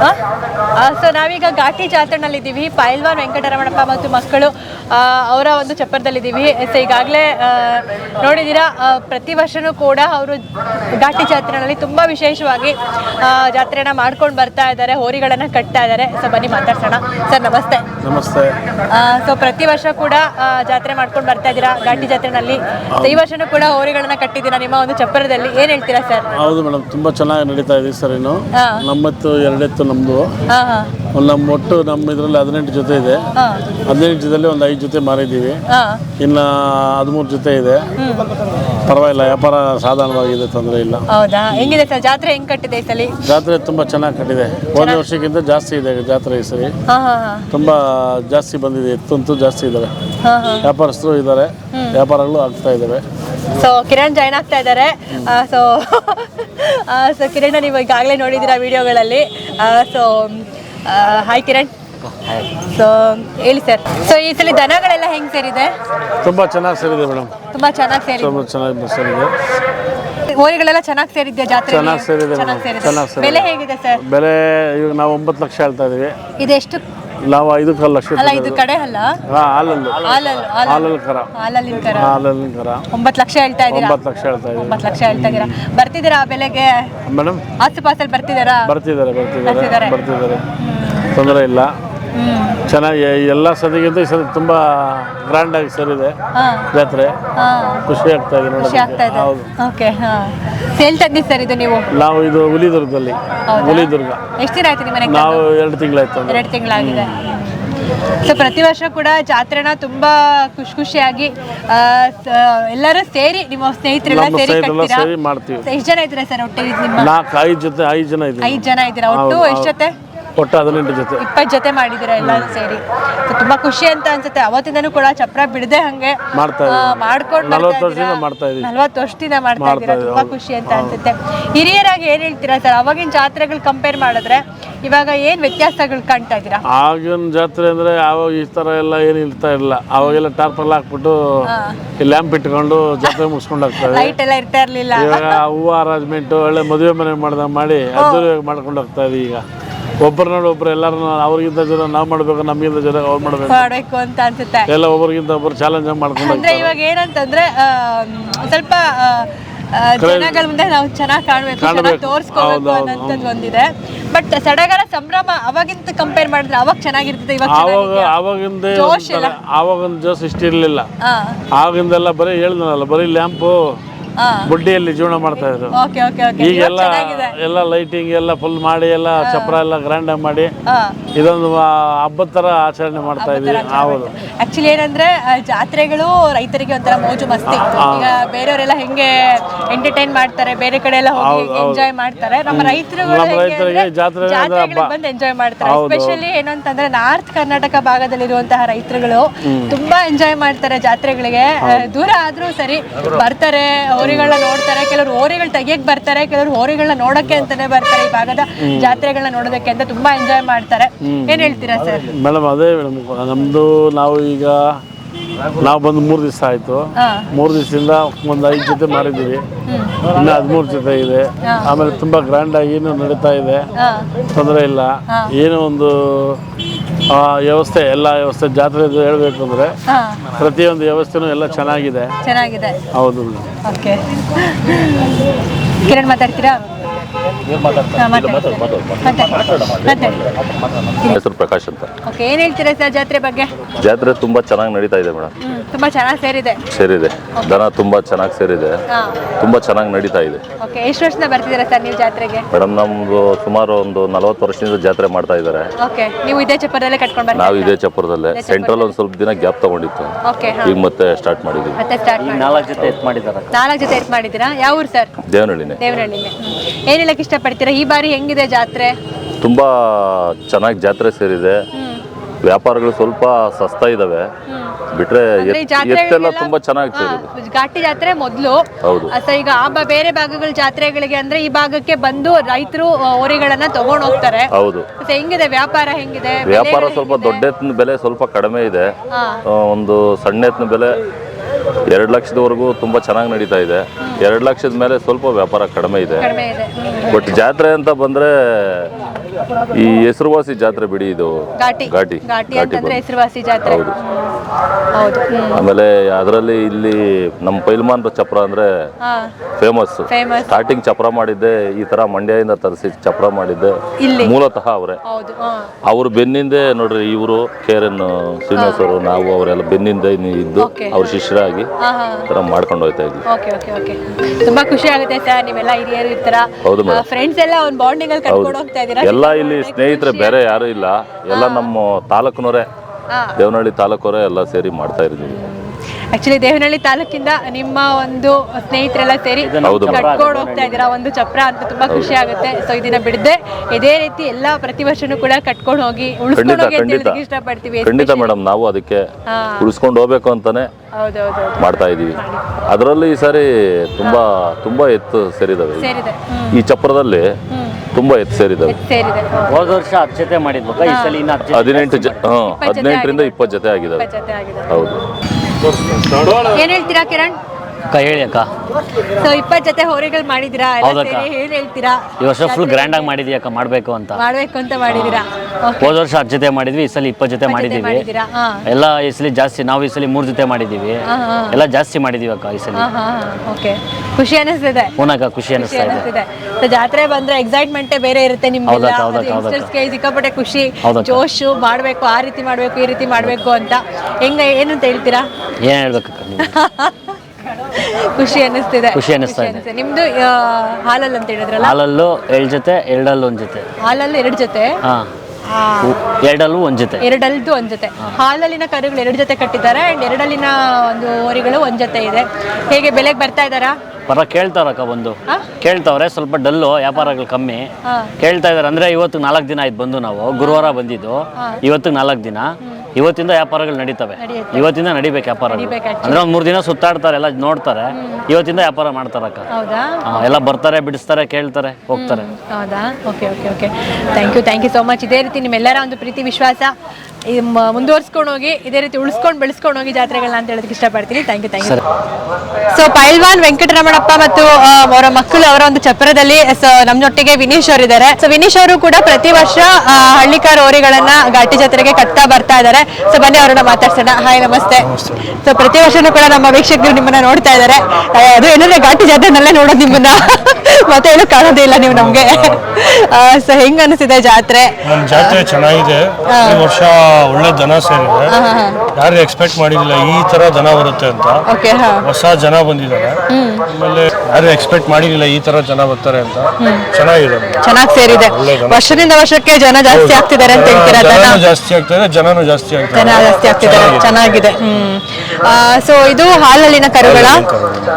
huh? So ನಾವೀಗ ಘಾಟಿ ಜಾತ್ರೆನಲ್ಲಿದ್ದೀವಿ. ಪೈಲ್ವಾನ್ ವೆಂಕಟರಮಣಪ್ಪ ಮತ್ತು ಮಕ್ಕಳು ಅವರ ಒಂದು ಚಪ್ಪರದಲ್ಲಿದ್ದೀವಿ. ಸೊ ಈಗಾಗಲೇ ನೋಡಿದ್ದೀರಾ ಪ್ರತಿ ವರ್ಷವೂ ಕೂಡ ಅವರು ಘಾಟಿ ಜಾತ್ರೆನಲ್ಲಿ ತುಂಬ ವಿಶೇಷವಾಗಿ ಜಾತ್ರೆನ ಮಾಡ್ಕೊಂಡು ಬರ್ತಾ ಇದ್ದಾರೆ ಹೋರಿಗಳನ್ನು ಕಟ್ತಾ ಇದ್ದಾರೆ. ಸೊ ಬನ್ನಿ ಮಾತಾಡ್ಸೋಣ. ಸರ್ ನಮಸ್ತೆ. ನಮಸ್ತೆ. ಸೊ ಪ್ರತಿ ವರ್ಷ ಕೂಡ ಜಾತ್ರೆ ಮಾಡ್ಕೊಂಡು ಬರ್ತಾ ಇದ್ದೀರಾ ಘಾಟಿ ಜಾತ್ರೆನಲ್ಲಿ? ಈ ವರ್ಷನೂ ಕೂಡ ಹೋರಿಗಳನ್ನ ಕಟ್ಟಿದ್ದೀರಾ ನಿಮ್ಮ ಒಂದು ಚಪ್ಪರದಲ್ಲಿ? ಏನು ಹೇಳ್ತೀರಾ ಸರ್? ಹೌದು ಮೇಡಮ್ ತುಂಬ ಚೆನ್ನಾಗಿ ನಡೀತಾ ಇದೆ ಸರ್ ಇನ್ನು. ನಮ್ಮತ್ತು ಎರಡೆತ್ತು ನಮ್ದು. ನಮ್ಮ ಒಟ್ಟು ನಮ್ಮ ಇದರಲ್ಲಿ ಹದಿನೆಂಟು ಜೊತೆ ಇದೆ. ಹದಿನೆಂಟು ಜೊತೆಲಿ ಒಂದು ಐದು ಜೊತೆ ಮಾರಿದ್ದೀವಿ. ಇನ್ನು ಹದಿಮೂರು ಜೊತೆ ಇದೆ. ಪರವಾಗಿಲ್ಲ ವ್ಯಾಪಾರ ಸಾಧಾರಣವಾಗಿದೆ ತೊಂದರೆ ಇಲ್ಲ. ಹೌದಾ? ಹೆಂಗಿದೆ ಸರ್ ಜಾತ್ರೆ ಹೆಂಗ್ ಕಟ್ಟಿದೆ ಈ ಸಲ? ಜಾತ್ರೆ ತುಂಬಾ ಚೆನ್ನಾಗಿ ಕಟ್ಟಿದೆ. ಹೋದ ವರ್ಷಕ್ಕಿಂತ ಜಾಸ್ತಿ ಇದೆ ಜಾತ್ರೆ ಈ ಸರಿ ಹಾ ಹಾ ಹಾ. ತುಂಬ ಜಾಸ್ತಿ ಬಂದಿದೆ ಎತ್ತಂತೂ ಜಾಸ್ತಿ ಹಾ ಹಾ. ವ್ಯಾಪಾರಸ್ಥರು ಇದ್ದಾರೆ ವ್ಯಾಪಾರಗಳು ಆಗ್ತಾ ಇದ್ದಾವೆ ಸೊ ಕಿರಣ್ ಜಾಯ್ನ್ ಆಗ್ತಾ ಇದ್ದಾರೆ ಸೊ ಸೊ ಕಿರಣ್ ನೀವು ಈಗಾಗಲೇ ನೋಡಿದ್ದೀರಾ ವಿಡಿಯೋಗಳಲ್ಲಿ. So hi Kiran. ಸೊ ಹೇಳಿ ಸರ್ ಸೊ ಈ ಸಲ ದನಗಳೆಲ್ಲ ಹೆಂಗ್ ಸೇರಿದೆ ತುಂಬ ಚೆನ್ನಾಗಿ ಸೇರಿದೆ ಮೇಡಮ್ ತುಂಬಾ ಚೆನ್ನಾಗಿ ಸೇರಿ ತುಂಬ ಚೆನ್ನಾಗಿ ಸೇರಿದೆ ಹೋರಿಗಳೆಲ್ಲ ಚೆನ್ನಾಗಿ ಸೇರಿದ್ಯಾ ಜಾತ್ರೆ ಚೆನ್ನಾಗಿ ಸೇರಿದೆ ಚೆನ್ನಾಗಿ ಮೇಡಮ್ ಸೇರಿದೆ ಚೆನ್ನಾಗಿ ಸೇರಿದೆ ಬೆಲೆ ಹೇಗಿದೆ ಸರ್ ಬೆಲೆ ಇವಾಗ ನಾವು ಒಂಬತ್ತು ಲಕ್ಷ ಹೇಳ್ತಾ ಇದೀವಿ. ಇದೆಷ್ಟು ನಾವು ಐದು ಕಾಲು ಲಕ್ಷ ಅಲ್ಲ ಇದು ಕಡೆ ಅಲ್ಲ? ಹಾ, ಹಾಲಲ್ಲು. ಹಾಲಲ್ಲಿ ಹಾಲಲ್ಲಿ. ಕರ. ಹಾಲಲ್ಲಿನ ಕರ. ಹಾಲಲ್ಲಿ ಕರ. ಒಂಬತ್ತು ಲಕ್ಷ ಹೇಳ್ತಾ ಇದ್ದೀರಾ ಒಂಬತ್ತು ಲಕ್ಷ ಹೇಳ್ತಾ ಇದೀವಿ. ಒಂಬತ್ತು ಲಕ್ಷ ಹೇಳ್ತಾ ಇದ್ದೀರಾ ಬರ್ತಿದ್ದೀರಾ ಆ ಬೆಲೆಗೆ? ಮೇಡಮ್ ಆಸುಪಾಸಲ್ಲಿ ಬರ್ತಿದ್ದೀರಾ ಬರ್ತಿದ್ದಾರೆ ಬರ್ತಿದ್ದಾರೆ. ಬರ್ತಿದ್ದಾರೆ. ಬರ್ತಿದ್ದಾರೆ ತೊಂದರೆ ಇಲ್ಲ. ಚೆನ್ನಾಗಿ ಎಲ್ಲ ಸದಿಗಿಂತ ಈ ತುಂಬಾ ತುಂಬ ಗ್ರ್ಯಾಂಡಾಗಿ ಸೇರಿದೆ ಹಾ. ಜಾತ್ರೆ. ಖುಷಿ ಆಗ್ತಾ ಇದೆ ಇದೆ. ಹೌದು. ಓಕೆ ಸೇಲ್ ತಂದಿ ಸರ್ ಇದು ನೀವು? ನಾವು ಇದು ಹುಲಿದುರ್ಗದಲ್ಲಿ? ಹುಲಿದುರ್ಗ. ಎಷ್ಟು ದಿನ ಆಯ್ತು ನಿಮ್ಮ ನಾವು ಎರಡು ತಿಂಗಳಾಯ್ತು. ಎರಡು ತಿಂಗಳಾಗಿದೆ. ಸೊ ಪ್ರತಿ ವರ್ಷ ಕೂಡ ಜಾತ್ರೆನ ತುಂಬಾ ಖುಷಿ ಖುಷಿಯಾಗಿ ಎಲ್ಲರೂ ಸೇರಿ ನಿಮ್ಮ ಸ್ನೇಹಿತರೆಲ್ಲ ಸೇರಿ ಮಾಡ್ತೀವಿ. ಎಷ್ಟು ಜನ ಇದ್ದೀರಾ ಸರ್ ಒಟ್ಟಿಗೆ ನಿಮ್ಮ? ನಾಲ್ಕು ಐದು ಜೊತೆ ಐದು ಜನ ಇದ್ದೀವಿ. ಐದು ಜನ ಇದ್ದೀರಾ? ಒಟ್ಟು ಎಷ್ಟು ಜೊತೆ? ಒಟ್ಟು ಹದಿನೆಂಟು ಜೊತೆ. ಇಪ್ಪತ್ತು ಜೊತೆ ಮಾಡಿದ್ದೀರಾ ಎಲ್ಲ ಸೇರಿ. ತುಂಬಾ ಖುಷಿ ಅಂತ ಅನ್ಸುತ್ತೆ. ಅವತ್ತಿಂದನೂ ಕೂಡ ಚಪ್ರ ಬಿಡದೆ ಹಂಗೆ. ಮಾಡ್ತಾ ಮಾಡ್ಕೊಂಡು ನಲವತ್ತು ವರ್ಷದಿಂದ ಮಾಡ್ತಾ ಇದ್ದೀವಿ. ನಲ್ವತ್ತು ವರ್ಷದಿಂದ ಮಾಡ್ತಾ ಇದ್ದೀರಾ? ತುಂಬಾ ಖುಷಿ ಅಂತ ಅನ್ಸುತ್ತೆ. ಹಿರಿಯರಾಗಿ ಏನ್ ಹೇಳ್ತೀರಾ ಸರ್? ಅವಾಗಿನ ಜಾತ್ರೆಗಳು ಕಂಪೇರ್ ಮಾಡಿದ್ರೆ ಇವಾಗ ಏನ್ ವ್ಯತ್ಯಾಸಗಳು ಕಾಣ್ತಾ ಇದ್ದೀರಾ? ಆಗಿನ ಜಾತ್ರೆ ಅಂದ್ರೆ ಅವಾಗ ಈ ತರ ಎಲ್ಲ ಏನು ಇರ್ತಾ ಇಲ್ಲ. ಅವಾಗೆಲ್ಲ ಟಾರ್ಪಲ್ ಹಾಕ್ಬಿಟ್ಟು ಲ್ಯಾಂಪ್ ಇಟ್ಕೊಂಡು ಜಾತ್ರೆ ಮುಗಿಸ್ಕೊಂಡು ಹೋಗ್ತಾರೆ ಲೈಟ್ ಎಲ್ಲ ಇರ್ತಾ ಇರಲಿಲ್ಲ. ಇವಾಗ ಹೂವು ಅರೇಂಜ್ಮೆಂಟ್ ಒಳ್ಳೆ ಮದುವೆ ಮನೆ ಮಾಡ್ದಂಗೆ ಮಾಡಿ ಅದ್ದೂರಿಯಾಗಿ ಮಾಡ್ಕೊಂಡು ಹೋಗ್ತಾ ಇದೀವಿ ಈಗ. ಒಬ್ಬರ ನೋಡಿ ಒಬ್ರು ಎಲ್ಲರೂ ಅವ್ರಿಗಿಂತ ಜನ ನಾವು ಮಾಡಬೇಕು ನಮಗಿಂತ ಜನ ಅವ್ರು ಮಾಡಬೇಕು ಮಾಡಬೇಕು ಅಂತ ಅನ್ಸುತ್ತೆ. ಎಲ್ಲ ಒಬ್ಬರಿಗಿಂತ ಒಬ್ರು ಚಾಲೆಂಜ್ ಮಾಡ್ಕೊಂಡು ಅಂದ್ರೆ ಇವಾಗ ಏನಂತಂದ್ರೆ ಆ, ಸ್ವಲ್ಪ ಆ, ಆ, ಜನಗಳ ಮುಂದೆ ನಾವು ಚೆನ್ನಾಗಿ ಕಾಣಬೇಕು ಚೆನ್ನಾಗಿ. ತೋರಿಸ್ಕೋಬೇಕು ಹೌದು, ಅನ್ನೋಂಥದ್ದು ಒಂದಿದೆ. ಬಟ್ ಸಡಗರ ಸಂಭ್ರಮ ಅವಾಗಿಂತ ಕಂಪೇರ್ ಮಾಡಿದ್ರೆ ಅವಾಗ ಚೆನ್ನಾಗಿರ್ತದೆ ಇವಾಗ ಆವಾಗ ಚೆನ್ನಾಗಿದ್ಯಾ? ಆವಾಗಿಂದ ಜೋಶ್ ಎಲ್ಲ. ಆವಾಗಿನ ಜೋಸ್ ಇಷ್ಟಿರಲಿಲ್ಲ. ಆ, ಆಗಿಂದೆಲ್ಲ ಬರೀ ಹೇಳಿದ್ನಲ್ಲ ಬರೀ ಲ್ಯಾಂಪು ಬುಡ್ಡಿಯಲ್ಲಿ ಜೀವನ ಮಾಡ್ತಾ ಇದ್ರು. ಓಕೆ ಓಕೆ ಓಕೆ ಈಗೆಲ್ಲ ಎಲ್ಲ ಲೈಟಿಂಗ್ ಎಲ್ಲ ಫುಲ್ ಮಾಡಿ ಎಲ್ಲ ಚಪ್ರ ಎಲ್ಲ ಗ್ರ್ಯಾಂಡ್ ಮಾಡಿ ಇದೊಂದು ಹಬ್ಬದ ತರ ಆಚರಣೆ ಮಾಡ್ತಾ ಇದೀವಿ. ಹೌದು. ಆಕ್ಚುಲಿ ಏನಂದ್ರೆ ಜಾತ್ರೆಗಳು ರೈತರಿಗೆ ಒಂಥರ ಮೋಜು ಮಸ್ತಿ. ಈಗ ಬೇರೆಯವರೆಲ್ಲ ಹೆಂಗೆ ಎಂಟರ್ಟೈನ್ ಮಾಡ್ತಾರೆ ಬೇರೆ ಕಡೆ ಎಲ್ಲ ಹೋಗಿ ಎಂಜಾಯ್ ಮಾಡ್ತಾರೆ. ನಮ್ಮ ರೈತರುಗಳು ನಮ್ಮ ರೈತರಿಗೆ ಜಾತ್ರೆ. ಬಂದು ಎಂಜಾಯ್ ಮಾಡ್ತಾರೆ. ಎಸ್ಪೆಷಲಿ ಏನು ಏನಂತಂದ್ರೆ ನಾರ್ತ್ ಕರ್ನಾಟಕ ಭಾಗದಲ್ಲಿ ಇರುವಂತಹ ರೈತರುಗಳು ತುಂಬಾ ಎಂಜಾಯ್ ಮಾಡ್ತಾರೆ ಜಾತ್ರೆಗಳಿಗೆ. ದೂರ ಆದ್ರೂ ಸರಿ ಬರ್ತಾರೆ ಹೋರಿಗಳನ್ನ ನೋಡ್ತಾರೆ ಕೆಲವರು ಹೋರಿಗಳು ತೆಗಿಯಕ್ ಬರ್ತಾರೆ ಕೆಲವರು ಹೋರಿಗಳನ್ನ ನೋಡಕ್ಕೆ ಅಂತಾನೆ ಬರ್ತಾರೆ. ಈ ಭಾಗದ ಜಾತ್ರೆಗಳನ್ನ ನೋಡೋದಕ್ಕೆ ಅಂತ ತುಂಬಾ ಎಂಜಾಯ್ ಮಾಡ್ತಾರೆ. ಏನ್ ಹೇಳ್ತೀರಾ ಸರ್? ಮೇಡಮ್ ಅದೇ ಮೇಡಮ್ ನಮ್ದು ನಾವು ಈಗ ನಾವು ಬಂದು ಮೂರು ದಿವಸ ಆಯಿತು. ಮೂರು ದಿವಸದಿಂದ ಒಂದು ಐದು ಜೊತೆ ಮಾರಿದ್ದೀವಿ ಇನ್ನು ಹದಿಮೂರು ಜೊತೆ ಇದೆ. ಆಮೇಲೆ ತುಂಬ ಗ್ರ್ಯಾಂಡಾಗಿ ಏನು ನಡೀತಾ ಇದೆ. ತೊಂದರೆ ಇಲ್ಲ. ಏನೋ ಒಂದು ಆ, ವ್ಯವಸ್ಥೆ ಎಲ್ಲ ವ್ಯವಸ್ಥೆ ಜಾತ್ರೆ ಹೇಳಬೇಕು ಅಂದರೆ ಪ್ರತಿಯೊಂದು ವ್ಯವಸ್ಥೆನೂ ಎಲ್ಲ ಚೆನ್ನಾಗಿದೆ. ಚೆನ್ನಾಗಿದೆ. ಹೌದು. ಕಿರಣ್ ಮಾತಾಡ್ತೀರಾ? ಹೆಸರು ಪ್ರಕಾಶ್ ಅಂತ. ಓಕೆ ಏನ್ ಹೇಳ್ತೀರಾ ಸರ್ ಜಾತ್ರೆ ಬಗ್ಗೆ? ಜಾತ್ರೆ ತುಂಬಾ ಚೆನ್ನಾಗಿ ನಡೀತಾ ಇದೆ ಮೇಡಮ್. ತುಂಬಾ ಚೆನ್ನಾಗಿ ಸೇರಿದೆ. ಸೇರಿದೆ. ದನ ತುಂಬಾ ಚೆನ್ನಾಗಿ ಸೇರಿದೆ. ಹಾ. ತುಂಬಾ ಚೆನ್ನಾಗಿ ನಡೀತಾ ಇದೆ. ಓಕೆ ಎಷ್ಟು ವರ್ಷದಿಂದ ಬರ್ತಿದ್ದೀರಾ ಸರ್ ನೀವು ಜಾತ್ರೆಗೆ? ಮೇಡಮ್ ನಮ್ದು ಸುಮಾರು ಒಂದು ನಲವತ್ತು ವರ್ಷದಿಂದ ಜಾತ್ರೆ ಮಾಡ್ತಾ ಇದ್ದಾರೆ. ಓಕೆ ನೀವು ಇದೇ ಚಪ್ಪರದಲ್ಲೇ ಕಟ್ಕೊಂಡು ಬರ್ತೀರಾ? ನಾವು ಇದೇ ಚಪ್ಪರದಲ್ಲೇ. ಸೆಂಟ್ರಲ್ ಒಂದು ಸ್ವಲ್ಪ ದಿನ ಗ್ಯಾಪ್ ತಗೊಂಡಿತ್ತು. ಓಕೆ ಹಾ. ಈಗ ಮತ್ತೆ ಸ್ಟಾರ್ಟ್ ಮಾಡಿದ್ವಿ. ಮತ್ತೆ ಸ್ಟಾರ್ಟ್ ನಾಲ್ಕು ಜೊತೆ ಎತ್ ಮಾಡಿದ್ದಾರೆ ನಾಲ್ಕು ಜೊತೆ ಎತ್ ಮಾಡಿದ್ದೀರಾ? ಯಾವ ಊರು ಸರ್? ದೇವನಹಳ್ಳಿನೇ. ದೇವನಹಳ್ಳಿನೇ. ಏನ್ ಹೇಳಕ್ ಇಷ್ಟಪಡ್ತೀರಾ? ಈ ಬಾರಿ ಹೆಂಗಿದೆ ಜಾತ್ರೆ? ತುಂಬಾ ಚೆನ್ನಾಗಿ ಜಾತ್ರೆ ಸೇರಿದೆ. ವ್ಯಾಪಾರಗಳು ಸ್ವಲ್ಪ ಸಸ್ತಾ ಇದಾವೆ. ಬಿಟ್ರೆ ಅಂದ್ರೆ ಈ ಎತ್- ಜಾತ್ರೆಗಳಿಗೆಲ್ಲ- ಎತ್ತೆಲ್ಲ ತುಂಬಾ ಚೆನ್ನಾಗಿ ಹಾ, ಘಾಟಿ ಜಾತ್ರೆ ಮೊದಲು. ಹೌದು. ಈಗ ಆ ಬ- ಬೇರೆ ಭಾಗಗಳ ಜಾತ್ರೆಗಳಿಗೆ ಅಂದ್ರೆ ಈ ಭಾಗಕ್ಕೆ ಬಂದು ರೈತರು ಹೋರಿಗಳನ್ನ ತಗೊಂಡ್ ಹೋಗ್ತಾರೆ. ಹೌದು. ಹೆಂಗಿದೆ? ವ್ಯಾಪಾರ ಹೆಂಗಿದೆ? ವ್ಯಾಪಾರ ಸ್ವಲ್ಪ ದೊಡ್ಡ ಎತ್ತಿನ ಬೆಲೆ ಸ್ವಲ್ಪ ಕಡಿಮೆ ಇದೆ. ಹಾ. ಆ, ಒಂದು ಸಣ್ಣ ಎತ್ತಿನ ಬೆಲೆ ಎರಡು ಲಕ್ಷದವರೆಗೂ ತುಂಬ ಚೆನ್ನಾಗಿ ನಡೀತಾ ಇದೆ. ಎರಡು ಲಕ್ಷದ ಮೇಲೆ ಸ್ವಲ್ಪ ವ್ಯಾಪಾರ ಕಡಿಮೆ ಇದೆ. ಬಟ್ ಜಾತ್ರೆ ಅಂತ ಬಂದರೆ ಈ ಹೆಸರುವಾಸಿ ಜಾತ್ರೆ ಬಿಡಿ ಇದು. ಘಾಟಿ. ಘಾಟಿ. ಘಾಟಿ ಘಾಟಿ ಅಂತಂದ್ರೆ ಹೆಸರುವಾಸಿ ಜಾತ್ರೆ. ಹೌದು. ಹೌದು. ಹ್ಮ್. ಆಮೇಲೆ ಅದರಲ್ಲಿ ಇಲ್ಲಿ ನಮ್ಮ ಪೈಲ್ಮಾನ್ ಚಪ್ರ ಅಂದ್ರೆ ಹಾ. Famous famous. ಸ್ಟಾರ್ಟಿಂಗ್ ಚಪ್ರ ಮಾಡಿದ್ದೆ ಈ ತರ ಮಂಡ್ಯದಿಂದ ತರಿಸಿ ಚಪ್ರ ಮಾಡಿದ್ದೆ. ಇಲ್ಲಿ. ಮೂಲತಃ ಅವರೇ. ಹೌದು. ಹಾ. ಅವ್ರ ಬೆನ್ನಿಂದೆ ನೋಡ್ರಿ ಇವರು ಕೇರನ್ನು ಎನ್ ಶ್ರೀನಿವಾಸ್ ಅವರು ನಾವು ಅವರೆಲ್ಲ ಬೆನ್ನಿಂದ ಇನ್ನು ಇದ್ದು Okay. ಅವ್ರ ಶಿಷ್ಯರಾಗಿ ಹಾ ಹಾ. ಈ ಥರ ಮಾಡ್ಕೊಂಡು ಹೋಗ್ತಾ ಇದ್ವಿ. Okay okay okay. ತುಂಬಾ ಖುಷಿ ಆಗುತ್ತೆ ಸರ್ ನೀವೆಲ್ಲ ಹಿರಿಯರು ಇರ್ತಾರ ಹೌದು madam. ಫ್ರೆಂಡ್ಸ್ ಎಲ್ಲ ಒಂದು ಬಾಂಡಿಂಗ್ ಅಲ್ಲಿ ಕರ್ಕೊಂಡು ಹೋಗ್ತಾ ಇದ್ದೀರಾ? ಎಲ್ಲ ಇಲ್ಲಿ ಸ್ನೇಹಿತರೆ ಬೇರೆ ಯಾರು ಇಲ್ಲ. ಎಲ್ಲ ನಮ್ಮ ತಾಲೂಕಿನವರೇ. ದೇವನಹಳ್ಳಿ ತಾಲೂಕವರೇ ಎಲ್ಲ ಸೇರಿ ಮಾಡ್ತಾ ಇದ್ದೀವಿ. ಆಕ್ಚುಲಿ ದೇವನಹಳ್ಳಿ ತಾಲೂಕಿಂದ ನಿಮ್ಮ ಒಂದು ಸ್ನೇಹಿತರೆಲ್ಲ ಸೇರಿ. ಕಟ್ಕೊಂಡು ಹೋಗ್ತಾ ಇದ್ದೀರಾ? ಒಂದು ಚಪ್ರ ಅಂತ ತುಂಬಾ ಖುಷಿ ಆಗುತ್ತೆ. ಸೊ ಇದನ್ನ ಬಿಡದೆ. ಇದೇ ರೀತಿ ಎಲ್ಲ ಪ್ರತಿ ವರ್ಷನೂ ಕೂಡ ಕಟ್ಕೊಂಡು ಹೋಗಿ ಉಳಿಸ್ಕೊಂಡು ಖಂಡಿತ ಹೋಗಿ ಅಂತ ಖಂಡಿತ. ಹೇಳೋದಕ್ಕೆ ಇಷ್ಟಪಡ್ತೀವಿ. ಖಂಡಿತ ಮೇಡಮ್ ನಾವು ಅದಕ್ಕೆ ಉಳಿಸ್ಕೊಂಡು ಹೋಗ್ಬೇಕು ಅಂತಾನೆ ಮಾಡ್ತಾ ಇದೀವಿ ಅದರಲ್ಲಿ ಈ ಸಾರಿ ತುಂಬಾ ತುಂಬಾ ಎತ್ತು ಸೇರಿದಾವೆ. ಸೇರಿದೆ. ಈ ಚಪ್ರದಲ್ಲಿ ತುಂಬಾ ಎತ್ತು ಸೇರಿದ್ದಾವೆ ಸೇರಿದೆ ಹೋದ. ವರ್ಷ ಹತ್ತು ಜೊತೆ ಮಾಡಿದ್ವಾಗ ಈ ಸಲ ಇನ್ನು ಹತ್ತು ಜೊತೆ ಹದಿನೆಂಟು ಜ ಹಾಂ ಜೊತೆ ಹದಿನೆಂಟರಿಂದ ಇಪ್ಪತ್ತು ಜೊತೆ ಆಗಿದ್ದಾವೆ ಜೊತೆ ಆಗಿದೆ ಹೌದು. ಏನ್ ಹೇಳ್ತೀರಾ ಕಿರಣ್? ಅಕ್ಕ ಹೇಳಿ ಅಕ್ಕ. ಸೊ ಇಪ್ಪತ್ತು ಜೊತೆ ಹೋರಿಗಳು ಮಾಡಿದಿರಾ ಎಲ್ಲ ಹೌದಕ್ಕ. ಏನ್ ಹೇಳ್ತೀರಾ? ಈ ವರ್ಷ ಫುಲ್ ಗ್ರ್ಯಾಂಡ್ ಆಗಿ ಮಾಡಿದ್ವಿ ಅಕ್ಕ ಮಾಡಬೇಕು ಅಂತ. ಮಾಡ್ಬೇಕು ಅಂತ ಮಾಡಿದಿರಾ ಹೋದ ವರ್ಷ ಹತ್ತು ಜೊತೆ ಮಾಡಿದ್ವಿ ಈ ಸಲ ಇಪ್ಪತ್ತು ಜೊತೆ ಮಾಡಿದ್ದೀವಿ. ಮಾಡಿದಿರಾ ಹಾ. ಎಲ್ಲ ಈ ಸಲ ಜಾಸ್ತಿ ನಾವು ಈ ಸಲ ಮೂರು ಜೊತೆ ಮಾಡಿದ್ದೀವಿ. ಹಾ, ಹಾ. ಎಲ್ಲ ಜಾಸ್ತಿ ಮಾಡಿದ್ದೀವಿ ಅಕ್ಕ ಈ ಸಲ. ಹಾ ಹಾ ಓಕೆ ಖುಷಿ ಅನಿಸ್ತಿದೆ. ಪುನಃ ಖುಷಿ ಖುಷಿ ಅನಿಸ್ತಾ ಇದೆ. ಅನಿಸ್ತಿದೆ. ಜಾತ್ರೆ ಬಂದ್ರೆ ಎಕ್ಸೈಟ್ಮೆಂಟೇ ಬೇರೆ ಇರುತ್ತೆ ನಿಮ್ಗೆಲ್ಲ. ಹೌದಕ್ಕ, ಹೌದಕ್ಕ, ಹೌದಕ್ಕ. ಯಂಗ್ಸ್ಟರ್ಸ್ಗೆ ಸಿಕ್ಕಾಪಟ್ಟೆ ಖುಷಿ. ಹೌದಕ್ಕ. ಜೋಶು ಮಾಡ್ಬೇಕು ಆ ರೀತಿ ಮಾಡ್ಬೇಕು ಈ ರೀತಿ ಮಾಡ್ಬೇಕು ಅಂತ. ಹೆಂಗ ಏನಂತ ಹೇಳ್ತೀರಾ? ಏನು ಹೇಳ್ಬೇಕು ನೀವು? ಖುಷಿ ಅನಿಸ್ತಿದೆ ಖುಷಿ ಅನ್ನಿಸ್ತಾ ಇದೆ. ನಿಮ್ದು ಆ, ಹಾಲಲ್ಲಿ ಅಂತ ಹೇಳಿದ್ರಲ್ಲ? ಹಾಲಲ್ಲೂ ಎರಡು ಜೊತೆ ಎರಡಲ್ಲೂ ಒಂದು ಜೊತೆ. ಹಾಲಲ್ಲಿ ಎರಡು ಜೊತೆ? ಹಾಂ. ಆ, ಎರಡಲ್ಲೂ ಒಂದು ಜೊತೆ. ಎರಡಲ್ದು ಒಂದ್ ಜೊತೆ. ಹಾಲಲ್ಲಿನ ಕರುಗಳು ಎರಡು ಜೊತೆ ಕಟ್ಟಿದ್ದಾರೆ ಅಂಡ್ ಎರಡಲ್ಲಿನ ಒಂದು ಹೋರಿಗಳು ಒಂದ್ ಜೊತೆ ಇದೆ. ಹೇಗೆ ಬೆಲೆಗೆ ಬರ್ತಾ ಇದ್ದಾರಾ? ಪರ ಕೇಳ್ತಾರಕ್ಕ ಬಂದು? ಕೇಳ್ತಾವ್ರೆ ಸ್ವಲ್ಪ ಡಲ್ಲು ವ್ಯಾಪಾರಗಳು ಕಮ್ಮಿ. ಹಾ. ಕೇಳ್ತಾ ಇದಾರೆ ಅಂದ್ರೆ ಇವತ್ತು ನಾಲ್ಕು ದಿನ ಆಯ್ತು ಬಂದು ನಾವು. ಗುರುವಾರ ಬಂದಿದ್ದು. ಇವತ್ತು ನಾಲ್ಕು ದಿನ. ಇವತ್ತಿಂದ ವ್ಯಾಪಾರಗಳು ನಡೀತವೆ. ಇವತ್ತಿಂದ ನಡಿಬೇಕು ವ್ಯಾಪಾರಗಳು. ಅಂದ್ರೆ ಒಂದ್ ಮೂರು ದಿನ ಸುತ್ತಾಡ್ತಾರೆ ಎಲ್ಲ ನೋಡ್ತಾರೆ. ಇವತ್ತಿಂದ ವ್ಯಾಪಾರ ಮಾಡ್ತಾರಕ್ಕ ಹೌದಾ? ಹಾ, ಎಲ್ಲ ಬರ್ತಾರೆ ಬಿಡಿಸ್ತಾರೆ ಕೇಳ್ತಾರೆ ಹೋಗ್ತಾರೆ. ಹೌದಾ? Okay okay okay thank you thank you so much ಇದೇ ರೀತಿ ನಿಮ್ಮೆಲ್ಲರ ಒಂದು ಪ್ರೀತಿ ವಿಶ್ವಾಸ ಈ ಮ- ಮುಂದುವರ್ಸ್ಕೊಂಡು ಹೋಗಿ ಇದೇ ರೀತಿ ಉಳಿಸ್ಕೊಂಡು ಬೆಳೆಸ್ಕೊಂಡು ಹೋಗಿ ಜಾತ್ರೆಗಳನ್ನ ಅಂತ ಹೇಳೋದಕ್ಕೆ ಇಷ್ಟಪಡ್ತೀನಿ. Thank you thank you so ಪೈಲ್ವಾನ್ ವೆಂಕಟರಮಣಪ್ಪ ಮತ್ತು ಆ, ಅವರ ಮಕ್ಕಳು ಅವರ ಒಂದು ಚಪ್ಪರದಲ್ಲಿ ಸೊ ನಮ್ಮೊಟ್ಟಿಗೆ ವಿನೀಶ್ ಅವರು ಇದ್ದಾರೆ. ಸೊ ವಿನೀಶ್ ಅವರು ಕೂಡ ಪ್ರತಿ ವರ್ಷ ಹಳ್ಳಿಕಾರ ಹಳ್ಳಿಕಾರ್ ಹೋರಿಗಳನ್ನ ಘಾಟಿ ಜಾತ್ರೆಗೆ ಕಟ್ತಾ ಬರ್ತಾ ಇದ್ದಾರೆ. ಸೊ ಬನ್ನಿ ಅವರನ್ನ ಮಾತಾಡ್ಸೋಣ. ಹಾಯ್ ನಮಸ್ತೆ. ಸೊ ಪ್ರತಿ ವರ್ಷನೂ ಕೂಡ ನಮ್ಮ ವೀಕ್ಷಕರು ನಿಮ್ಮನ್ನ ನೋಡ್ತಾ ಇದ್ದಾರೆ. ಆ, ಅದು ಏನಂದ್ರೆ ಘಾಟಿ ಜಾತ್ರೆನಲ್ಲೇ ನೋಡೋದು ನಿಮ್ಮನ್ನ. ಮತ್ತೆ ಏನು ಕಾಣೋದೇ ಇಲ್ಲ ನೀವು ನಮ್ಗೆ. ಸೊ ಹೆಂಗ್ ಅನಿಸಿದೆ ಜಾತ್ರೆ? ಜಾತ್ರೆ ಚೆನ್ನಾಗಿದೆ. ಈ ವರ್ಷ ಒಳ್ಳೆ ದನ ಸೇರಿದೆ. ಯಾರು ಎಕ್ಸ್ಪೆಕ್ಟ್ ಮಾಡಿದಿಲ್ಲ ಈ ತರ ದನ ಬರುತ್ತೆ ಅಂತ. ಓಕೆ ಹಾ. ಹೊಸ ಜನ ಬಂದಿದ್ದಾರೆ. ಆಮೇಲೆ ಯಾರು ಎಕ್ಸ್ಪೆಕ್ಟ್ ಮಾಡಿದಿಲ್ಲ ಈ ತರ ಜನ ಬರ್ತಾರೆ ಅಂತ. ಚೆನ್ನಾಗಿದೆ ಚೆನ್ನಾಗಿ ಸೇರಿದೆ. ವರ್ಷದಿಂದ ವರ್ಷಕ್ಕೆ ಜನ ಜಾಸ್ತಿ ಆಗ್ತಿದ್ದಾರೆ ಅಂತ ಹೇಳ್ತೀರಾ ದನ? ಜನನೂ ಜಾಸ್ತಿ ಆಗ್ತಾರೆ ಜನನೂ ಜಾಸ್ತಿ ಜನ ಜಾಸ್ತಿ ಆಗ್ತಿದ್ದಾರೆ. ಚೆನ್ನಾಗಿದೆ. ಹ್ಮ್. ಸೊ ಇದು ಹಾಲಲ್ಲಿನ ಕರುಗಳ.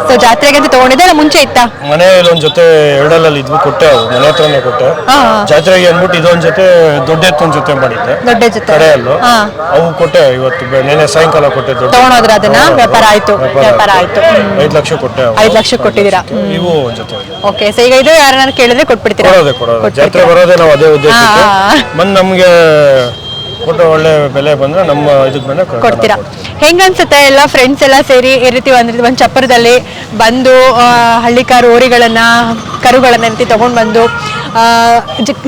ಸೊ ಜಾತ್ರೆಗೆ ಅಂತ ತಗೊಂಡಿದ್ದೆ ಅಲ್ಲ ಮುಂಚೆ ಇತ್ತಾ? ಮನೆಯಲ್ಲಿ ಒಂದ್ ಜೊತೆ ಎರಡಲ್ಲಿ ಇದ್ವಿ ಕೊಟ್ಟೆ ಅವು ಮನೆ ಹತ್ರನೇ ಕೊಟ್ಟೆ. ಹಾ ಜಾತ್ರೆಗೆ ಅಂದ್ಬಿಟ್ಟು ಇದೊಂದ್ ಜೊತೆ ದೊಡ್ಡ ಎತ್ತೊಂದ್ ಜೊತೆ ಮಾಡಿದ್ದೆ. ದೊಡ್ಡ ಜೊತೆ. ಕಡೆಯಲ್ಲೂ. ಹಾ. ಅವು ಕೊಟ್ಟೆ ಇವತ್ತು ಬೆ- ನೆನ್ನೆ ಸಾಯಂಕಾಲ ಕೊಟ್ಟೆ ದೊಡ್ಡ ತಗೊಂಡೋದ್ರ ಅದನ್ನ? ವ್ಯಾಪಾರ ಆಯ್ತು. ವ್ಯಾಪಾರ ಆಯ್ತು. ಐದು ಲಕ್ಷ ಕೊಟ್ಟೆ ಅವು. ಐದು ಲಕ್ಷ ಕೊಟ್ಟಿದ್ದೀರಾ? ನೀವು ಒಂದ್ ಜೊತೆ ಓಕೆ ಸೊ ಈಗ ಇದು ಯಾರನ್ನ ಕೇಳಿದ್ರೆ ಕೊಟ್ಬಿಡ್ತೀರಾ? ಕೊಡೋದೆ ಕೊಡೋದೆ. ಜಾತ್ರೆ ಬರೋದೇ ನಾವು ಅದೇ ಉದ್ದೇಶಕ್ಕೆ. ಹಾ. ನಮ್ಗೆ ನಮಗೆ ಕೊಟ್ಟು ಒಳ್ಳೆ ಬೆಲೆ ಬಂದ್ರೆ ನಮ್ಮ ಇದಕ್ಕೆ ಬಂದ್ರೆ. ಕೊಡ್ತೀರಾ ಹೆಂಗ ಅನ್ಸುತ್ತೆ ಎಲ್ಲ ಫ್ರೆಂಡ್ಸ್ ಎಲ್ಲ ಸೇರಿ ಈ ರೀತಿ ಒಂದ್ ಒಂದ್ ಚಪ್ಪರದಲ್ಲಿ ಬಂದು ಆ, ಹಳ್ಳಿಕಾರು ಓರಿಗಳನ್ನ ಕರುಗಳನ್ನ ರೀತಿ ತಗೊಂಡ್ ಬಂದು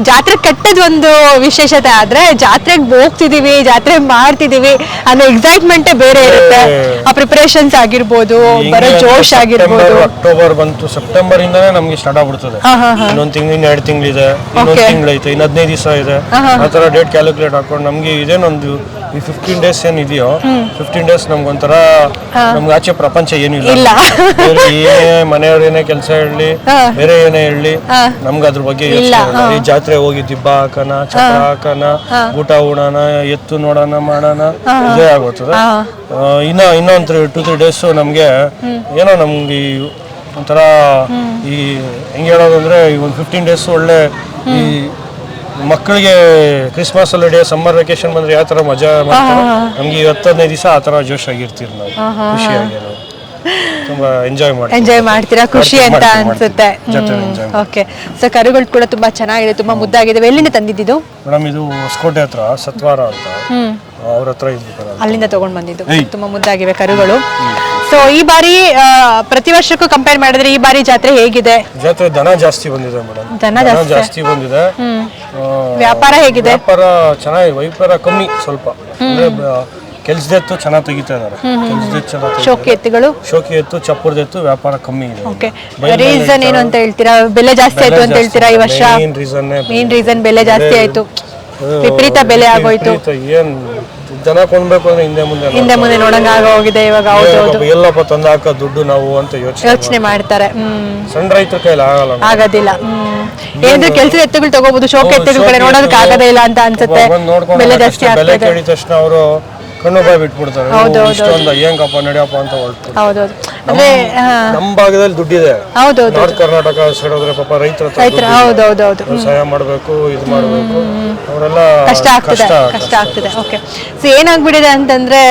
ಜಾತ್ರೆ ಕೆಟ್ಟದ್ ಒಂದು ವಿಶೇಷತೆ ಆದ್ರೆ ಜಾತ್ರೆಗೆ ಹೋಗ್ತಿದೀವಿ ಜಾತ್ರೆ ಮಾಡ್ತಿದೀವಿ ಅನ್ನೋ ಎಕ್ಸೈಟ್ಮೆಂಟೇ ಬೇರೆ ಇರುತ್ತೆ. ಆ ಪ್ರಿಪರೇಷನ್ಸ್ ಆಗಿರ್ಬೋದು ಬರೋ ಜೋಶ್ ಆಗಿರ್ಬೋದು. ಅಕ್ಟೋಬರ್ ಬಂತು. ಸೆಪ್ಟೆಂಬರ್ ಇಂದಾನೆ ನಮ್ಗೆ ಸ್ಟಾರ್ಟ್ ಆಗ್ಬಿಡ್ತದೆ. ಇನ್ನೊಂದ್ ತಿಂಗಳು ಇನ್ನು ಎರಡು ತಿಂಗಳಿದೆ ಇನ್ನೊಂದ್ ತಿಂಗಳೈತೆ ಇನ್ನು ಹದಿನೈದು ದಿವಸ ಇದೆ. ಆತರ ಡೇಟ್ ಕ್ಯಾಲ್ಕುಲೇಟ್ ಹಾಕೊಂಡು ನಮ್ಗೆ ಇದೇನೊಂದು ಈ ಫಿಫ್ಟೀನ್ ಡೇಸ್ ಏನ್ ಇದೆಯೋ ಫಿಫ್ಟೀನ್ ಡೇಸ್ ನಮ್ಗೊಂಥರ ನಮ್ಗೆ ಆಚೆ ಪ್ರಪಂಚ ಏನು ಇಲ್ಲ. ಬೇರೆ ಏನೇ ಮನೆಯವ್ರ ಏನೇ ಕೆಲಸ ಹೇಳಲಿ ಬೇರೆ ಏನೇ ಹೇಳಲಿ ಹಾ. ನಮ್ಗೆ ಅದ್ರ ಬಗ್ಗೆ. ಈ ಜಾತ್ರೆ ಹೋಗಿ ದಿಬ್ಬ ಹಾಕೋಣ ಚಕ್ರ ಹಾಕೋಣ ಊಟ ಉಡೋಣ ಎತ್ತು ನೋಡೋಣ ಮಾಡೋಣ ಇದೇ ಆಗೋಗ್ತದೆ ಇನ್ನ ಇನ್ನೊಂದು ಟೂ ತ್ರೀ ಡೇಸ್ ನಮ್ಗೆ ಏನೋ ನಮ್ಗೆ ಈ ಒಂಥರ ಈ ಹೆಂಗೆ ಹೇಳೋದಂದ್ರೆ ಈ ಒಂದು ಫಿಫ್ಟೀನ್ ಡೇಸ್ ಒಳ್ಳೆ ಈ ಮಕ್ಕಳಿಗೆ ಕ್ರಿಸ್ಮಸ್ ಹಾಲಿಡೇ ಸಮ್ಮರ್ ವೆಕೇಶನ್ ಬಂದ್ರೆ ಯಾವ ತರ ಮಜಾ ಮಾಡ್ತಾರೆ? ನಮ್ಗೆ ಇವತ್ತನೇ ದಿವಸ ಆ ತರ ಜೋಶ್ ಆಗಿರ್ತೀವಿ ನಾವು. ಖುಷಿಯಾಗಿ ನಾವು ತುಂಬಾ ಎಂಜಾಯ್ ಮಾಡ್ತೀವಿ. ಎಂಜಾಯ್ ಮಾಡ್ತೀರಾ? ಖುಷಿ ಅಂತ ಅನ್ಸುತ್ತೆ. ಓಕೆ ಸೊ ಕರುಗಳು ಕೂಡ ತುಂಬಾ ಚೆನ್ನಾಗಿದೆ ತುಂಬಾ ಮುದ್ದಾಗಿದೆ. ಎಲ್ಲಿಂದ ತಂದಿದ್ದು ಮೇಡಮ್ ಇದು ಹೊಸಕೋಟೆ ಹತ್ರ ಸತ್ವಾರ ಅಂತ. ಅವ್ರ ಹತ್ರ ಅಲ್ಲಿಂದ ತಗೊಂಡ್ ಬಂದಿದ್ದು. ತುಂಬಾ ಮುದ್ದಾಗಿವೆ ಕರುಗಳು. ಸೊ ಈ ಬಾರಿ ಪ್ರತಿ ವರ್ಷಕ್ಕೂ ಕಂಪೇರ್ ಮಾಡಿದ್ರೆ ಈ ಬಾರಿ ಜಾತ್ರೆ ಹೇಗಿದೆ? ಜಾತ್ರೆ ದನ ಜಾಸ್ತಿ ಬಂದಿದೆ ಮೇಡಮ್. ದನ ಜಾಸ್ತಿ? ಜಾಸ್ತಿ ಬಂದಿದೆ. ವ್ಯಾಪಾರ ಹೇಗಿದೆ? ವ್ಯಾಪಾರ ಚೆನ್ನಾಗಿ ವ್ಯಾಪಾರ ಕಮ್ಮಿ ಸ್ವಲ್ಪ. ಕೆಲ್ಸದೆತ್ತು ಚೆನ್ನಾಗಿ ತೆಗಿತಾ ಕೆಲ್ಸದೆತ್ತು ಚೆನ್ನಾಗಿ ಶೋಕಿ ಎತ್ತುಗಳು? ಶೋಕಿ ಎತ್ತು ಚಪ್ಪರದ ಎತ್ತು ವ್ಯಾಪಾರ ಕಮ್ಮಿ ಇದೆ. ಓಕೆ ರೀಸನ್ ಏನು ಅಂತ ಹೇಳ್ತೀರಾ? ಬೆಲೆ ಜಾಸ್ತಿ ಆಯ್ತು ಅಂತ ಹೇಳ್ತೀರಾ ಈ ವರ್ಷ? ಮೇನ್ ರೀಸನ್ ಮೇನ್ ರೀಸನ್ ಬೆಲೆ ಜಾಸ್ತಿ ಆಯ್ತು. ವಿಪರೀತ ಬೆಲೆ ಆಗೋಯ್ತು. ಏನ್ ದನ ಕೊಂಡ್ಬೇಕು ಅಂದ್ರೆ ಹಿಂದೆ ಮುಂದೆ ಹಿಂದೆ ಮುಂದೆ ನೋಡಂಗ ಆಗೋಗಿದೆ ಇವಾಗ ಹೌದು ಹೌದು. ಏನಪ್ಪ ಎಲ್ಲಪ್ಪ ತಂದು ಹಾಕ ದುಡ್ಡು ನಾವು ಅಂತ ಯೋಚನೆ ಯೋಚನೆ ಮಾಡ್ತಾರೆ. ಹ್ಮ್. ಸಣ್ಣ ರೈತರ ಕೈಲಿ ಆಗಲ್ಲ. ಆಗೋದಿಲ್ಲ ಹ್ಮ್. ಏನಾದ್ರೂ ಕೆಲಸದ ಎತ್ತುಗಳು ತಗೋಬಹುದು ಶೋಕ ಎತ್ತುಗಳ ಕಡೆ ನೋಡೋದಕ್ಕೆ ಆಗದೇ ಇಲ್ಲ ಅಂತ ಅನ್ಸುತ್ತೆ. ಬಂದ್ ನೋಡ್ಕೊಂಡು ಬೆಲೆ ಜಾಸ್ತಿ. ಬೆಲೆ ಆಗ್ತದೆ. ಕೇಳಿದ ತಕ್ಷಣ ಅವರು ಕಣ್ಣು ಬಾಯಿ ಬಿಟ್ಬಿಡ್ತಾರೆ. ಹೌದು, ಓ, ಹೌದು, ಇಷ್ಟೊಂದು ಹೆಂಗಪ್ಪ ನಡಿಯಪ್ಪ ಅಂತ ಹೊರಟು ಹೌದೌದು. ಅಂದ್ರೆ ನಮ್ಮ ಭಾಗದಲ್ಲಿ ದುಡ್ಡಿದೆ. ಹೌದೌದು. ನಾರ್ತ್ ಕರ್ನಾಟಕ ಸೈಡ್ ಹೋದ್ರೆ ಪಾಪ ರೈತರ ರೈತರ ಹೌದೌದೌದು. ಸಹಾಯ ಮಾಡಬೇಕು ಇದು ಮಾಡಬೇಕು. ಅವರೆಲ್ಲ ಕಷ್ಟ ಆಗ್ತದೆ ಕಷ್ಟ ಆಗ್ತದೆ. ಓಕೆ ಸೊ ಏನಾಗ್ಬಿಟ್ಟಿದೆ ಅಂತಂದ್ರೆ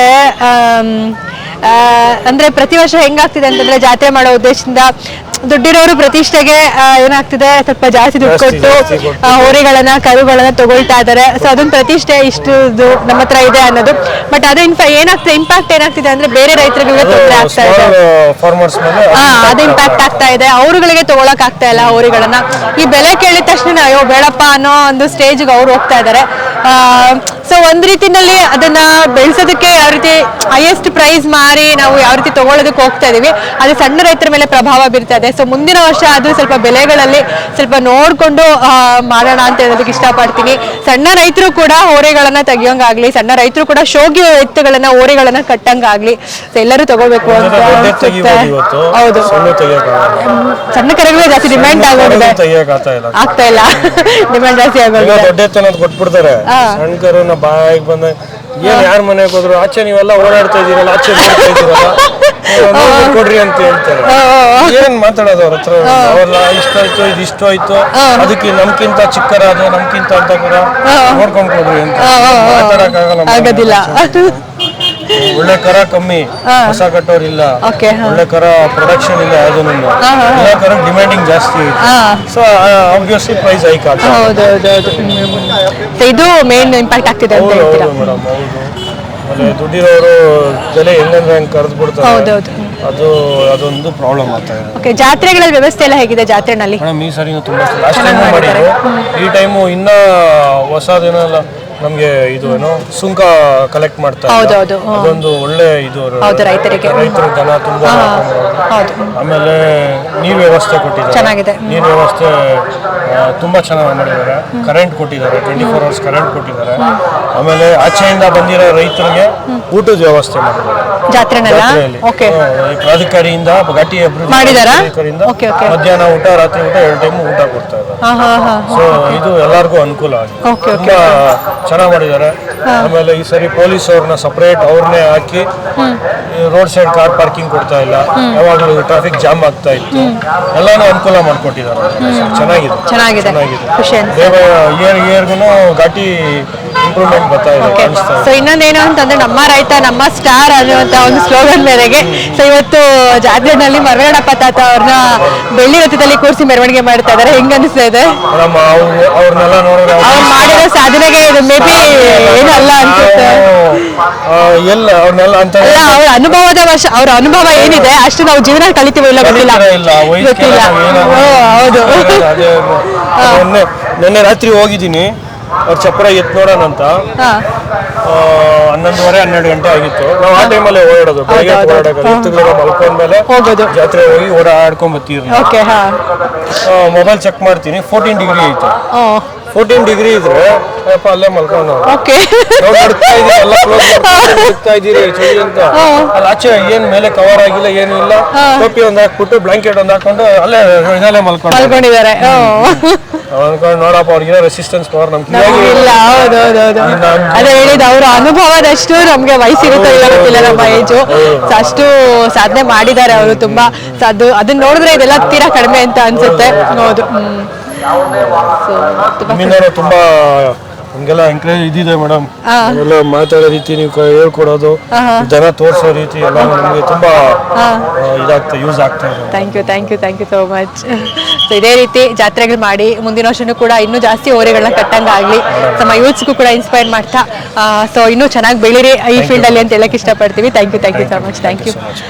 ಅಂದ್ರೆ ಪ್ರತಿ ವರ್ಷ ಹೆಂಗಾಗ್ತಿದೆ ಅಂತಂದ್ರೆ ಜಾತ್ರೆ ಮಾಡೋ ಉದ್ದೇಶದಿಂದ ದುಡ್ಡಿರೋರು ಪ್ರತಿಷ್ಠೆಗೆ ಏನಾಗ್ತಿದೆ? ಸ್ವಲ್ಪ ಜಾಸ್ತಿ ದುಡ್ಡು ಕೊಟ್ಟು ಹೋರಿಗಳನ್ನ ಕರುಗಳನ್ನ ತಗೊಳ್ತಾ ಇದಾರೆ. ಸೊ ಅದೊಂದು ಪ್ರತಿಷ್ಠೆ ಇಷ್ಟು ನಮ್ಮ ಹತ್ರ ಇದೆ ಅನ್ನೋದು. ಬಟ್ ಅದು ಇನ್ಫ ಏನಾಗ್ತದೆ ಇಂಪ್ಯಾಕ್ಟ್ ಏನಾಗ್ತಿದೆ ಅಂದ್ರೆ ಬೇರೆ ರೈತರಿಗೆ ತೊಂದರೆ ಆಗ್ತಾ ಇದೆ. ಹಾ ಅದು ಇಂಪ್ಯಾಕ್ಟ್ ಆಗ್ತಾ ಇದೆ. ಅವರುಗಳಿಗೆ ತಗೊಳಕ್ ಆಗ್ತಾ ಇಲ್ಲ ಹೋರಿಗಳನ್ನ. ಈ ಬೆಲೆ ಕೇಳಿದ ತಕ್ಷಣ ಅಯ್ಯೋ ಬೇಡಪ್ಪ ಅನ್ನೋ ಒಂದು ಸ್ಟೇಜ್ಗೆ ಅವ್ರು ಹೋಗ್ತಾ ಇದ್ದಾರೆ ಸೊ ಒಂದ್ ರೀತಿನಲ್ಲಿ ಅದನ್ನ ಬೆಳೆಸೋದಕ್ಕೆ ಯಾವ ರೀತಿ ಹೈಯೆಸ್ಟ್ ಪ್ರೈಸ್ ಮಾರಿ ನಾವು ಯಾವ ರೀತಿ ತಗೊಳ್ಳೋದಕ್ಕೆ ಹೋಗ್ತಾ ಇದೀವಿ. ಅದು ಸಣ್ಣ ರೈತರ ಮೇಲೆ ಪ್ರಭಾವ ಬೀರ್ತಾ ಇದೆ. ಸೊ ಮುಂದಿನ ವರ್ಷ ಅದು ಸ್ವಲ್ಪ ಬೆಲೆಗಳಲ್ಲಿ ಸ್ವಲ್ಪ ನೋಡ್ಕೊಂಡು ಮಾಡೋಣ ಅಂತ ಹೇಳೋದಕ್ಕೆ ಇಷ್ಟಪಡ್ತೀನಿ. ಸಣ್ಣ ರೈತರು ಕೂಡ ಹೋರೆಗಳನ್ನ ತೆಗಿಯೋಂಗಾಗ್ಲಿ ಸಣ್ಣ ರೈತರು ಕೂಡ ಶೋಗಿ ಎತ್ತುಗಳನ್ನ ಹೋರೆಗಳನ್ನು ಕಟ್ಟಂಗಾಗ್ಲಿ ಸೊ ಎಲ್ಲರೂ ತಗೋಬೇಕು ಅಂತ ಹೌದು. ಸಣ್ಣ ಕರೆಗಳು ಜಾಸ್ತಿ ಡಿಮ್ಯಾಂಡ್ ತೆಗಿಯಕ್ ಆಗ್ತಾ ಇಲ್ಲ. ಡಿಮ್ಯಾಂಡ್ ಜಾಸ್ತಿ ಆಗೋದಿಲ್ಲ ದೊಡ್ಡ ಎತ್ತನದ್ ಕೊಟ್ಬಿಡ್ತಾರೆ. ಸಣ್ಣ ಕರುನ ಬಾಯಿಗೆ ಬಂದ ಏನ್ ಯಾರ ಮನೆಗೆ ಹೋದ್ರು ಆಚೆ ನೀವೆಲ್ಲ ಓಡಾಡ್ತಾ ಇದೀರಲ್ಲ ಆಚೆ ಕೊಡ್ರಿ ಅಂತ ಹೇಳ್ತಾರೆ. ಏನ್ ಮಾತಾಡೋದು ಅವ್ರ ಹತ್ರ? ಅವ್ರಲ್ಲ ಇಷ್ಟ ಆಯ್ತು ಇದು ಇಷ್ಟ ಆಯ್ತು ಅದಕ್ಕೆ ನಮ್ಕಿಂತ ಚಿಕ್ಕರ ಅದು ನಮ್ಕಿಂತ ಅಂತ ಕೂಡ ನೋಡ್ಕೊಂಡ್ ಕೊಡ್ರಿ ಅಂತ. ಮಾತಾಡಕ್ಕಾಗಲ್ಲ ಆಗೋದಿಲ್ಲ. ಒಳ್ಳೆ ಕರ ಕಮ್ಮಿ. ಹೊಸ ಕಟ್ಟೋರಿಲ್ಲ. ಓಕೆ ಒಳ್ಳೆ ಕರ ಪ್ರೊಡಕ್ಷನ್ ಇಲ್ಲ ಯಾವ್ದು ಒಳ್ಳೆ ಕರ ಡಿಮ್ಯಾಂಡಿಂಗ್ ಜಾಸ್ತಿ ಸೊ ಆಬ್ವಿಯಸ್ಲಿ ಪ್ರೈಸ್ ಹೈಕ್ ಆಗ್ತದೆ ಇದು. ಮೇನ್ ಇಂಪ್ಯಾಕ್ಟ್ ಆಗ್ತಿದೆ ಅಂತ ಹೇಳ್ತೀರಾ? ಆಮೇಲೆ ದುಡ್ಡಿರೋರು ಬೆಲೆ ಹೆಂಗಂದ್ರೆ ಹಂಗೆ ಕರೆದು ಬಿಡ್ತಾರೆ. ಹೌದೌದು. ಅದು ಅದೊಂದು ಪ್ರಾಬ್ಲಮ್ ಆಗ್ತಾ ಇದೆ. ಓಕೆ ಜಾತ್ರೆಗಳ ವ್ಯವಸ್ಥೆ ಎಲ್ಲ ಹೇಗಿದೆ ಜಾತ್ರೆನಲ್ಲಿ? ಮೇಡಮ್ ಈ ಸರಿನೂ ತುಂಬಾ ಲಾಸ್ಟ್ ಟೈಮ್ ಮಾಡಿದ್ರು ಈ ಟೈಮು ಇನ್ನ ಹೊಸದೇನಲ್ಲ ನಮ್ಗೆ ಇದು ಏನು ಸುಂಕ ಕಲೆಕ್ಟ್ ಮಾಡ್ತಾರೆ. ಹೌದೌದು. ಅದೊಂದು ಒಳ್ಳೆ ಇದು ಹೌದು, ರೈತರಿಗೆ. ರೈತರು ದನ ತುಂಬಾ. ಹೌದು ಆಮೇಲೆ ನೀರು ವ್ಯವಸ್ಥೆ ಕೊಟ್ಟಿದ್ದಾರೆ ಚೆನ್ನಾಗಿದೆ. ನೀರು ವ್ಯವಸ್ಥೆ ಆ, ತುಂಬಾ ಚೆನ್ನಾಗಿ ಮಾಡಿದ್ದಾರೆ ಕರೆಂಟ್ ಕೊಟ್ಟಿದ್ದಾರೆ ಟ್ವೆಂಟಿ ಫೋರ್ ಅವರ್ಸ್ ಕರೆಂಟ್ ಕೊಟ್ಟಿದ್ದಾರೆ ಆಮೇಲೆ ಆಚೆಯಿಂದ ಬಂದಿರೋ ರೈತರಿಗೆ ಊಟದ ವ್ಯವಸ್ಥೆ ಮಾಡಿದ್ದಾರೆ ಜಾತ್ರೆನಲ್ಲ ಜಾತ್ರೆಯಲ್ಲಿ. ಓಕೆ ಈ ಪ್ರಾಧಿಕಾರಿಯಿಂದ ಘಾಟಿ ಅಭಿವೃದ್ಧಿ ಮಾಡಿದಾರಾ? ಮಧ್ಯಾಹ್ನ ಊಟ ರಾತ್ರಿ ಊಟ ಎರಡು ಟೈಮ್ ಊಟ ಕೊಡ್ತಾ ಇದ್ದಾರೆ ಹಾ ಹಾ ಹಾ ಸೊ ಇದು ಎಲ್ಲರಿಗೂ ಅನುಕೂಲ ಆಗಿದೆ ಓಕೆ. ತುಂಬಾ ಚೆನ್ನಾಗಿ ಮಾಡಿದ್ದಾರೆ. ಆಮೇಲೆ ಈ ಸರಿ ಪೊಲೀಸ್ ಅವ್ರನ್ನ ಸಪರೇಟ್ ಅವ್ರನ್ನೇ ಹಾಕಿ ರೋಡ್ ಸೈಡ್ ಕಾರ್ ಪಾರ್ಕಿಂಗ್ ಕೊಡ್ತಾ ಇಲ್ಲ. ಯಾವಾಗಲೂ ಟ್ರಾಫಿಕ್ ಜಾಮ್ ಆಗ್ತಾ ಇತ್ತು. ಎಲ್ಲಾನು ಅನುಕೂಲ ಮಾಡ್ಕೊಟ್ಟಿದ್ದಾರೆ. ಚೆನ್ನಾಗಿದೆ. ಚೆನ್ನಾಗಿದೆ. ಖುಷಿ ಇಯರ್ ಇಯರ್ಗು ಘಾಟಿ ಇಂಪ್ರೂವ್ಮೆಂಟ್ ಬರ್ತಾ ಇದೆ. ಕಾಣಿಸ್ತಾ ಸೊ ಇನ್ನೊಂದೇನು ಅಂತಂದ್ರೆ ನಮ್ಮ ರೈತ ನಮ್ಮ ಸ್ಟಾರ್ ಅನ್ನುವಂತ ಒಂದು ಸ್ಲೋಗನ್ ಮೇರೆಗೆ ಸೊ ಇವತ್ತು ಜಾತ್ರೆನಲ್ಲಿ ಮರವೇಣಪ್ಪ ತಾತ ಅವ್ರನ್ನ ಬೆಳ್ಳಿ ರಥದಲ್ಲಿ ಕೂರಿಸಿ ಮೆರವಣಿಗೆ ಮಾಡ್ತಾ ಇದಾರೆ ಹೆಂಗ್ ಅನಿಸ್ತಾ ಇದೆ? ಅವ್ರನ್ನೆಲ್ಲ ನೋಡಿದ್ರೆ ಅವ್ರು ಅವ್ರು ಮಾಡಿರೋ ಸಾಧನೆಗೆ ಇದು ಮೇ ಬಿ ಏನಲ್ಲ ಅನ್ಸುತ್ತೆ? ಎಲ್ಲ ಅವ್ರನ್ನೆಲ್ಲ ಅಂತ ಅಲ್ಲ ಅವ್ರ ಅನುಭವದ ವರ್ಷ ಅವ್ರ ಅನುಭವ ಏನಿದೆ? ಅಷ್ಟು ನಾವು ಜೀವನ ಕಲಿತೀವಿ ಇಲ್ಲ ಗೊತ್ತಿಲ್ಲ. ಇಲ್ಲ? ಗೊತ್ತಿಲ್ಲ. ಓ, ಹೌದು. ಮೊನ್ನೆ ನಿನ್ನೆ ರಾತ್ರಿ ಹೋಗಿದ್ದೀನಿ. ಅವ್ರ ಚಪ್ಪರ ಎತ್ ನೋಡೋಣ ಅಂತ. ಹಾ. ಆ, ಹನ್ನೊಂದುವರೆ ಹನ್ನೆರಡು ಗಂಟೆ ಆಗಿತ್ತು. ನಾವು ಆ ಟೈಮಲ್ಲಿ ಓಡಾಡೋದು. ಬೆಳಗ್ಗೆ ಹೌದು, ಹೌದು. ಓಡಾಡೋದು ಎತ್ತುಗಳ ಮಲ್ಕೊಂಡ್ಮೇಲೆ ಹೋಗೋದು. ಜಾತ್ರೆ ಹೋಗಿ ಓಡಾಡ್ಕೊಂಡ್ ಬರ್ತೀವಿ ಓಕೆ ಹಾ. ಮೊಬೈಲ್ ಚೆಕ್ ಮಾಡ್ತೀನಿ. ಫೋರ್ಟೀನ್ ಡಿಗ್ರಿ ಐತೆ. ಓ. ಫೋರ್ಟೀನ್ ಡಿಗ್ರಿ ಇದ್ರೆ ಅಪ್ಪ ಅಲ್ಲೇ ಮಲ್ಕೊಂಡು ಓಕೆ ನಡ್ತಾ ಇದೀರಿ ಚಳಿ ಅಂತ. ಅಲ್ಲಿ ಆಚೆ ಏನ್ ಮೇಲೆ ಕವರ್ ಆಗಿಲ್ಲ ಏನು ಇಲ್ಲ. ಟೋಪಿ ಒಂದ್ ಹಾಕ್ಬಿಟ್ಟು ಬ್ಲಾಂಕೆಟ್ ಒಂದ್ ಹಾಕೊಂಡು ಅಲ್ಲೇ ಇದಲ್ಲೇ ಮಲ್ಕೊಂಡು ಮಲ್ಕೊಂಡಿದ್ದಾರೆ. ಅನ್ಕೊಂಡು ನೋಡಪ್ಪ ಅವ್ರಿಗೆ ರೆಸಿಸ್ಟೆನ್ಸ್ ಪವರ್ ನಮ್ ಇಲ್ಲ. ಹೌದು ಹೌದು ಹೌದು. ಅದೇ ಹೇಳಿದ ಅವ್ರ ಅನುಭವದಷ್ಟು ನಮ್ಗೆ ವಯಸ್ಸಿರುತ್ತೋ ಇಲ್ಲ ಗೊತ್ತಿಲ್ಲ ನಮ್ಮ ಏಜು ಅಷ್ಟು ಸಾಧನೆ ಮಾಡಿದ್ದಾರೆ ಅವರು ತುಂಬಾ. ಅದು ಅದನ್ನ ನೋಡಿದ್ರೆ ಇದೆಲ್ಲ ತೀರಾ ಕಡಿಮೆ ಅಂತ ಅನ್ಸುತ್ತೆ. ಹೌದು ನಿಮ್ಮಿಂದ ತುಂಬಾ ನಮ್ಗೆಲ್ಲ ಎಂಕರೇಜ್ ಇದಿದೆ ಮೇಡಮ್. ಎಲ್ಲ ಮಾತಾಡೋ ರೀತಿ ನೀವು ಹೇಳ್ಕೊಡೋದು. ಜನ ತೋರ್ಸೋ ರೀತಿ ಎಲ್ಲ ನಮಗೆ ತುಂಬಾ ಇದಾಗ್ತಾ ಯೂಸ್ ಆಗ್ತಾ ಇದೆ. Thank you thank you thank you so much so ಇದೇ ರೀತಿ ಜಾತ್ರೆಗಳು ಮಾಡಿ ಮುಂದಿನ ವರ್ಷನೂ ಕೂಡ ಇನ್ನೂ ಜಾಸ್ತಿ ಓರೆಗಳನ್ನ ಕಟ್ಟಂಗಾಗಲಿ ನಮ್ಮ ಯೂತ್ಸ್ಗೂ ಕೂಡ ಇನ್ಸ್ಪೈರ್ ಮಾಡ್ತಾ. ಸೊ ಇನ್ನೂ ಚೆನ್ನಾಗಿ ಬೆಳೀರಿ ಈ ಫೀಲ್ಡಲ್ಲಿ ಅಂತ ಹೇಳಕ್ಕೆ ಇಷ್ಟಪಡ್ತೀವಿ. Thank you thank you so much thank you